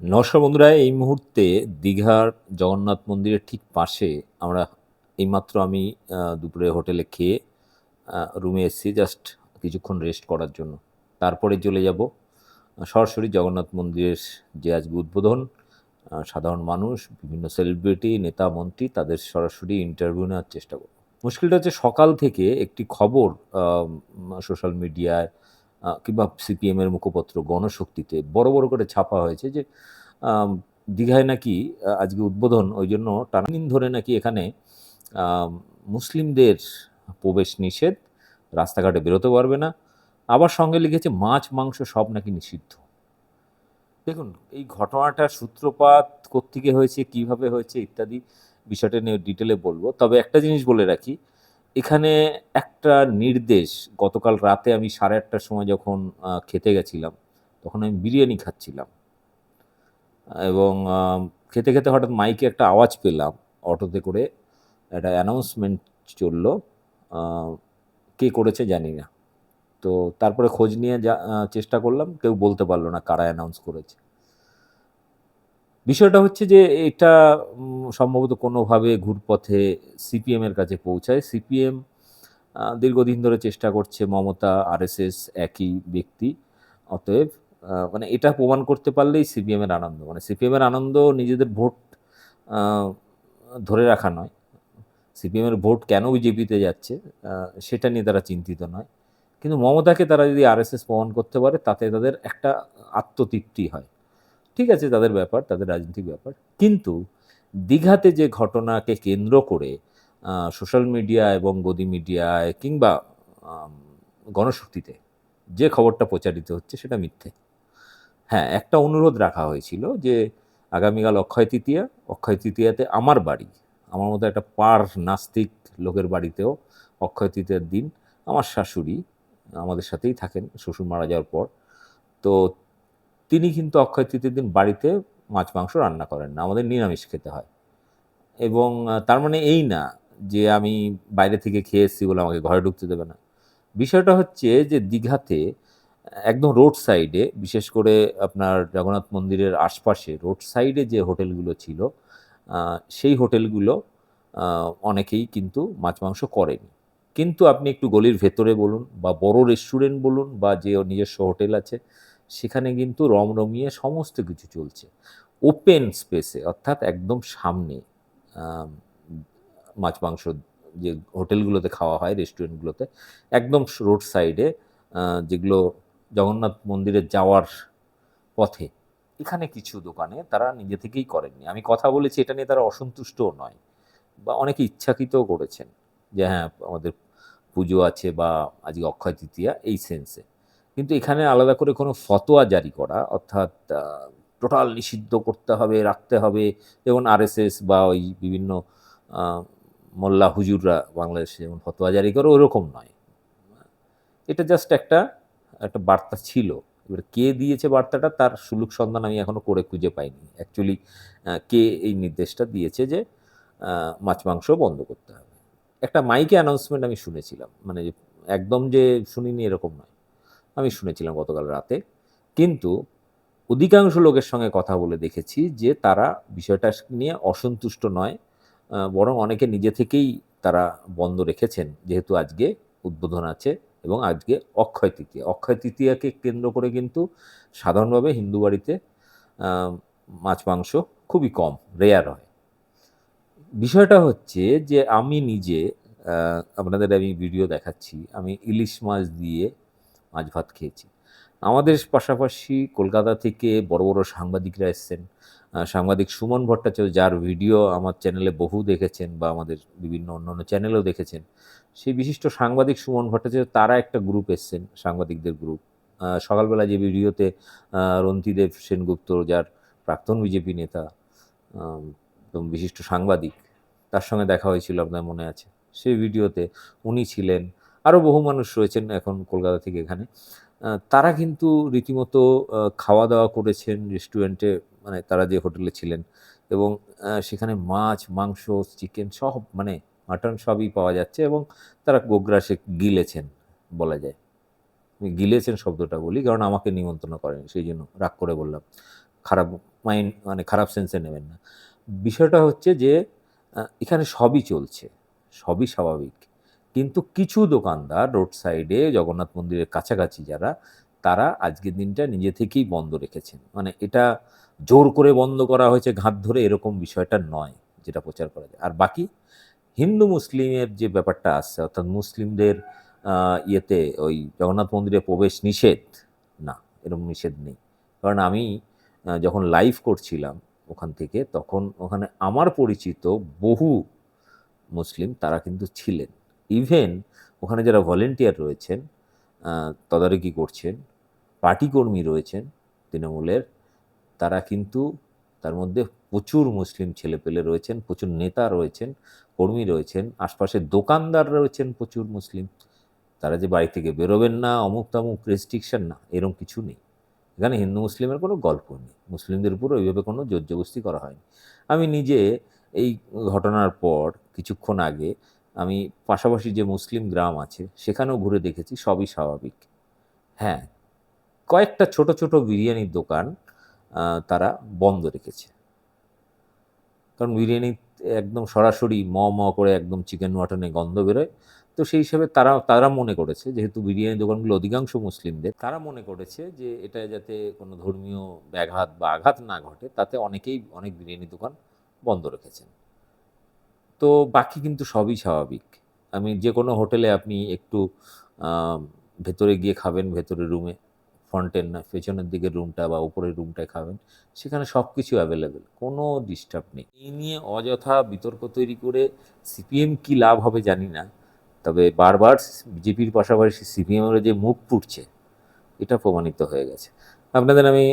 নমস্কার বন্ধুরা, এই মুহূর্তে দীঘার জগন্নাথ মন্দিরের ঠিক পাশে আমরা এইমাত্র আমি দুপুরে হোটেলে খেয়ে রুমে এসেছি, জাস্ট কিছুক্ষণ রেস্ট করার জন্য। তারপরে চলে যাব সরাসরি জগন্নাথ মন্দিরের যে আজকে উদ্বোধন সাধারণ মানুষ, বিভিন্ন সেলিব্রিটি নেতা, মন্ত্রী, তাদের সরাসরি ইন্টারভিউ নেওয়ার চেষ্টা করব। মুশকিলটা হচ্ছে সকাল থেকে একটি খবর সোশ্যাল মিডিয়ায় কিংবা সিপিএমের মুখপত্র গণশক্তিতে বড় বড় করে ছাপা হয়েছে যে দীঘায় নাকি আজকে উদ্বোধন, ওই জন্য টানা দিন ধরে নাকি এখানে মুসলিমদের প্রবেশ নিষেধ, রাস্তাঘাটে বেরোতে পারবে না। আবার সঙ্গে লিখেছে, মাছ, মাংস সব নাকি নিষিদ্ধ। দেখুন, এই ঘটনাটার সূত্রপাত কোত্থেকে হয়েছে, কীভাবে হয়েছে ইত্যাদি বিষয়টা নিয়ে ডিটেলে বলব। তবে একটা জিনিস বলে রাখি এখানে একটা নির্দেশ, গতকাল রাতে আমি সাড়ে আটটার সময় যখন খেতে গেছিলাম, তখন আমি বিরিয়ানি খাচ্ছিলাম। এবং খেতে খেতে হঠাৎ মাইকে একটা আওয়াজ পেলাম অটোতে করে, একটা অ্যানাউন্সমেন্ট চলল কে করেছে জানি না। তো তারপরে খোঁজ নিয়ে যা চেষ্টা করলাম, কেউ বলতে পারল না কারা অ্যানাউন্স করেছে। বিষয়টা হচ্ছে যে এটা সম্ভবত কোনোভাবে ঘুরপথে সিপিএমের কাছে পৌঁছায়। সিপিএম দীর্ঘদিন ধরে চেষ্টা করছে মমতা, আরএসএস একই ব্যক্তি। অতএব মানে এটা প্রমাণ করতে পারলেই সিপিএমের আনন্দ। মানে সিপিএমের আনন্দ নিজেদের ভোট ধরে রাখা নয়। সিপিএমের ভোট কেন বিজেপিতে যাচ্ছে সেটা নিয়ে তারা চিন্তিত নয়। কিন্তু মমতাকে তারা যদি আরএসএস প্রমাণ করতে পারে, তাতে তাদের একটা আত্মতৃপ্তি হয়। ঠিক আছে, তাদের ব্যাপার, তাদের রাজনৈতিক ব্যাপার। কিন্তু দীঘাতে যে ঘটনাকে কেন্দ্র করে সোশ্যাল মিডিয়া এবং গদি মিডিয়ায় কিংবা গণশক্তিতে যে খবরটা প্রচারিত হচ্ছে সেটা মিথ্যে। হ্যাঁ একটা অনুরোধ রাখা হয়েছিল যে আগামীকাল অক্ষয় তৃতীয়া, অক্ষয় তৃতীয়াতে আমার বাড়ি, আমার মতো একটা পার নাস্তিক লোকের বাড়িতেও অক্ষয় তৃতীয়ার দিন আমার শাশুড়ি আমাদের সাথেই থাকেন, শ্বশুর মারা যাওয়ার পর। তো তিনি কিন্তু অক্ষয় তৃতীয় দিন বাড়িতে মাছ, মাংস রান্না করেন না। আমাদের নিরামিষ খেতে হয়। এবং তার মানে এই না যে আমি বাইরে থেকে খেয়ে এসেছি বলে আমাকে ঘরে ঢুকতে দেবে না। বিষয়টা হচ্ছে যে দীঘাতে, একদম রোড সাইডে, বিশেষ করে আপনার জগন্নাথ মন্দিরের আশপাশে, রোড সাইডে যে হোটেলগুলো ছিল সেই হোটেলগুলো অনেকেই কিন্তু মাছ, মাংস করেনি। কিন্তু আপনি একটু গলির ভেতরে বলুন বা বড় রেস্টুরেন্ট বলুন বা যে নিজস্ব হোটেল আছে সেখানে কিন্তু রমরমিয়ে সমস্ত কিছু চলছে। ওপেন স্পেসে অর্থাৎ একদম সামনে মাছ মাংস যে হোটেলগুলোতে খাওয়া হয়, রেস্টুরেন্টগুলোতে, একদম রোড সাইডে যেগুলো জগন্নাথ মন্দিরে যাওয়ার পথে, এখানে কিছু দোকানে তারা নিজে থেকেই করেননি। আমি কথা বলেছি, এটা নিয়ে তারা অসন্তুষ্টও নয়, বা অনেকে ইচ্ছাকৃতও করেছেন যে হ্যাঁ আমাদের পুজো আছে বা আজকে অক্ষয় তৃতীয়া, এই সেন্সে কিন্তু এখানে আলাদা করে কোনো ফতোয়া জারি করা, অর্থাৎ টোটাল নিষিদ্ধ করতে হবে, রাখতে হবে। যেমন আরএসএস বা ওই বিভিন্ন মোল্লা হুজুররা বাংলাদেশে যেমন ফতোয়া জারি করে, ওরকম নয়। এটা জাস্ট একটা একটা বার্তা ছিল। এবার কে দিয়েছে বার্তাটা, তার সুলুক সন্ধান আমি এখনও করে খুঁজে পাইনি। অ্যাকচুয়ালি কে এই নির্দেশটা দিয়েছে যে মাছ, মাংস বন্ধ করতে হবে। একটা মাইকে অ্যানাউন্সমেন্ট আমি শুনেছিলাম। মানে একদম যে শুনিনি এরকম নয়। আমি শুনেছিলাম গতকাল রাতে। কিন্তু অধিকাংশ লোকের সঙ্গে কথা বলে দেখেছি যে তারা বিষয়টা নিয়ে অসন্তুষ্ট নয় বরং অনেকে নিজে থেকেই তারা বন্ধ রেখেছেন, যেহেতু আজকে উদ্বোধন আছে এবং আজকে অক্ষয় তৃতীয়া। অক্ষয় তৃতীয়াকে কেন্দ্র করে কিন্তু সাধারণভাবে হিন্দু বাড়িতে মাছ মাংস খুবই কম রেয়ার হয়। বিষয়টা হচ্ছে যে আমি নিজে আপনাদের আমি ভিডিও দেখাচ্ছি। আমি ইলিশ মাছ দিয়ে মাছ ভাত খেয়েছি। আমাদের পাশাপাশি কলকাতা থেকে বড় বড় সাংবাদিকরা এসছেন। সাংবাদিক সুমন ভট্টাচার্য, যার ভিডিও আমার চ্যানেলে বহু দেখেছেন বা আমাদের বিভিন্ন অন্যান্য চ্যানেলেও দেখেছেন। সেই বিশিষ্ট সাংবাদিক সুমন ভট্টাচার্য, তারা একটা গ্রুপ এসছেন, সাংবাদিকদের গ্রুপ সকালবেলা যে ভিডিওতে রন্তিদেব সেনগুপ্ত, যার প্রাক্তন বিজেপি নেতা বিশিষ্ট সাংবাদিক, তার সঙ্গে দেখা হয়েছিল আপনার মনে আছে। সেই ভিডিওতে উনি ছিলেন আরও বহু মানুষ রয়েছেন এখন কলকাতা থেকে এখানে। তারা কিন্তু রীতিমতো খাওয়া দাওয়া করেছেন রেস্টুরেন্টে মানে তারা যে হোটেলে ছিলেন এবং সেখানে মাছ, মাংস, চিকেন সব মানে মাটন সবই পাওয়া যাচ্ছে এবং তারা গোগ্রাসে গিলেছেন বলা যায়। আমি গিলেছেন শব্দটা বলি, কারণ আমাকে নিমন্ত্রণ করেন, সেই জন্য রাগ করে বললাম। খারাপ মাইন্ড মানে খারাপ সেন্সে নেবেন না। বিষয়টা হচ্ছে যে এখানে সবই চলছে, সবই স্বাভাবিক। কিন্তু কিছু দোকানদার রোড সাইডে, জগন্নাথ মন্দিরের কাছাকাছি যারা, তারা আজকের দিনটা নিজে থেকেই বন্ধ রেখেছেন। মানে এটা জোর করে বন্ধ করা হয়েছে ঘাত ধরে এরকম বিষয়টা নয় যেটা প্রচার করা যায়। আর বাকি, হিন্দু মুসলিমের যে ব্যাপারটা আসছে, অর্থাৎ মুসলিমদের ইয়েতে ওই জগন্নাথ মন্দিরে প্রবেশ নিষেধ, না, এরকম নিষেধ নেই। কারণ আমি যখন লাইভ করছিলাম ওখান থেকে, তখন ওখানে আমার পরিচিত বহু মুসলিম তারা কিন্তু ছিলেন। ইভেন ওখানে যারা ভলেন্টিয়ার রয়েছেন তদারকি করছেন পার্টি কর্মী রয়েছেন তৃণমূলের, তারা কিন্তু তার মধ্যে প্রচুর মুসলিম ছেলেপেলে রয়েছেন, প্রচুর নেতা রয়েছেন, কর্মী রয়েছেন, আশপাশের দোকানদার রয়েছেন প্রচুর মুসলিম। তারা যে বাড়ি থেকে বেরোবেন না, অমুক তামুক রেস্ট্রিকশন না এরকম কিছু নেই। এখানে হিন্দু মুসলিমের কোনো গল্প নেই। মুসলিমদের উপর ওইভাবে কোনো জোরজবস্তি করা হয়নি। আমি নিজে এই ঘটনার পর কিছুক্ষণ আগে আমি পাশাপাশি যে মুসলিম গ্রাম আছে, সেখানেও ঘুরে দেখেছি, সবই স্বাভাবিক। হ্যাঁ কয়েকটা ছোট ছোট বিরিয়ানির দোকান তারা বন্ধ রেখেছে। কারণ বিরিয়ানি একদম সরাসরি ম ম করে একদম চিকেন মটনে গন্ধ বেরোয়। তো সেই হিসেবে তারা তারা মনে করেছে, যেহেতু বিরিয়ানি দোকানগুলো অধিকাংশ মুসলিমদের, তারা মনে করেছে যে এটা যাতে কোনো ধর্মীয় ব্যাঘাত বা আঘাত না ঘটে, তাতে অনেকেই অনেক বিরিয়ানি দোকান বন্ধ রেখেছেন। তো বাকি কিন্তু সবই স্বাভাবিক। আমি যে কোনো হোটেলে আপনি একটু ভেতরে গিয়ে খাবেন ভেতরের রুমে ফ্রন্টের না পেছনের দিকের রুমটা বা উপরের রুমটায় খাবেন, সেখানে সব কিছু অ্যাভেলেবেল কোনো ডিস্টার্ব নেই। এই নিয়ে অযথা বিতর্ক তৈরি করে সিপিএম কি লাভ হবে জানি না, তবে বারবার বিজেপির পাশাপাশি সিপিএমের যে মুখ ফুটছে এটা প্রমাণিত হয়ে গেছে। আপনাদের আমি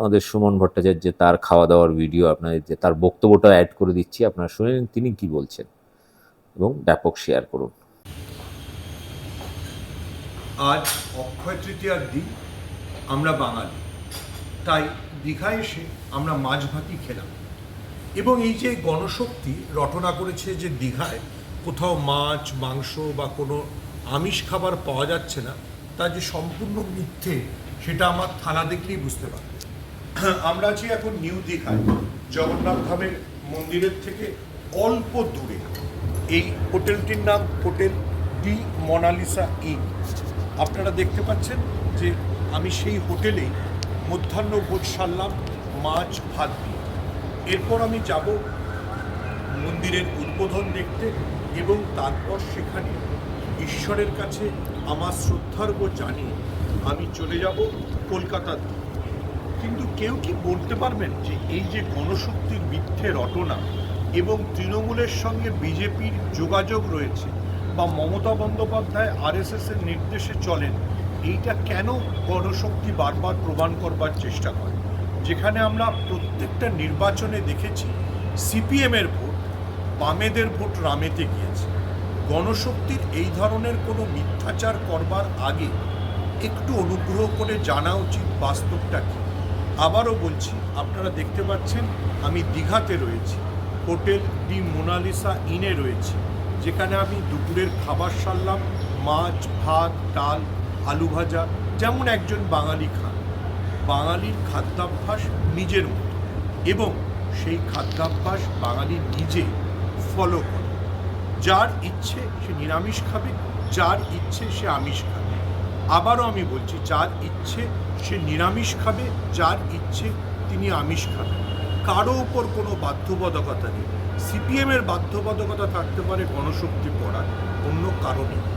আমাদের সুমন ভট্টাচার্য তার খাওয়া দাওয়ার ভিডিও আপনাদের যে তার বক্তব্যটা অ্যাড করে দিচ্ছি। আপনারা শুনে নিন তিনি কি বলছেন এবং ব্যাপক শেয়ার করুন। আজ অক্ষয় তৃতীয়ার দিন, আমরা বাঙালি। তাই দীঘায় এসে আমরা মাছ ভাতি খেলাম। এবং এই যে গণশক্তি রটনা করেছে যে দীঘায়, কোথাও মাছ, মাংস বা কোনো আমিষ খাবার পাওয়া যাচ্ছে না তা যে সম্পূর্ণ মিথ্যে, সেটা আমার থানা দেখলেই বুঝতে পারবে। আমরা আছি এখন নিউ দীঘায়। জগন্নাথ ধামের মন্দিরের থেকে অল্প দূরে। এই হোটেলটির নাম হোটেল ডি মোনালিসা ইন। আপনারা দেখতে পাচ্ছেন যে আমি সেই হোটেলেই মধ্যাহ্ন ভোজ সারলাম মাছ, ভাত দিয়ে। এরপর আমি যাব মন্দিরের উদ্বোধন দেখতে এবং তারপর সেখানে ঈশ্বরের কাছে আমার শ্রদ্ধার্ঘ জানিয়ে আমি চলে যাব কলকাতার কিন্তু কেউ কি বলতে পারবেন যে এই যে গণশক্তির মিথ্যে রটনা এবং তৃণমূলের সঙ্গে বিজেপির যোগাযোগ রয়েছে বা মমতা বন্দ্যোপাধ্যায় আরএসএস এর নির্দেশে চলেন, এইটা কেন গণশক্তি বারবার প্রমাণ করবার চেষ্টা করে? যেখানে আমরা প্রত্যেকটা নির্বাচনে দেখেছি, সিপিএমের ভোট, বামেদের ভোট রামেতে গিয়েছে। গণশক্তির এই ধরনের কোনো মিথ্যাচার করবার আগে একটু অনুগ্রহ করে জানা উচিত বাস্তবটা কী। আবারও বলছি, আপনারা দেখতে পাচ্ছেন আমি দীঘাতে রয়েছি। হোটেল ডি মোনালিসা ইনে রয়েছি, যেখানে আমি দুপুরের খাবার সারলাম, মাছ, ভাত, ডাল, আলু ভাজা, যেমন একজন বাঙালি খান। বাঙালির খাদ্যাভ্যাস নিজের মতো এবং সেই খাদ্যাভ্যাস বাঙালি নিজে ফলো করে। যার ইচ্ছে সে নিরামিষ খাবে, যার ইচ্ছে সে আমিষ খাবে। আবারও আমি বলছি, যার ইচ্ছে সে নিরামিষ খাবে, যার ইচ্ছে তিনি আমিষ খাবেন। কারও ওপর কোনো বাধ্যবাধকতা নেই। সিপিএমের বাধ্যবাধকতা থাকতে পারে গণশক্তি পড়ার অন্য কারণে।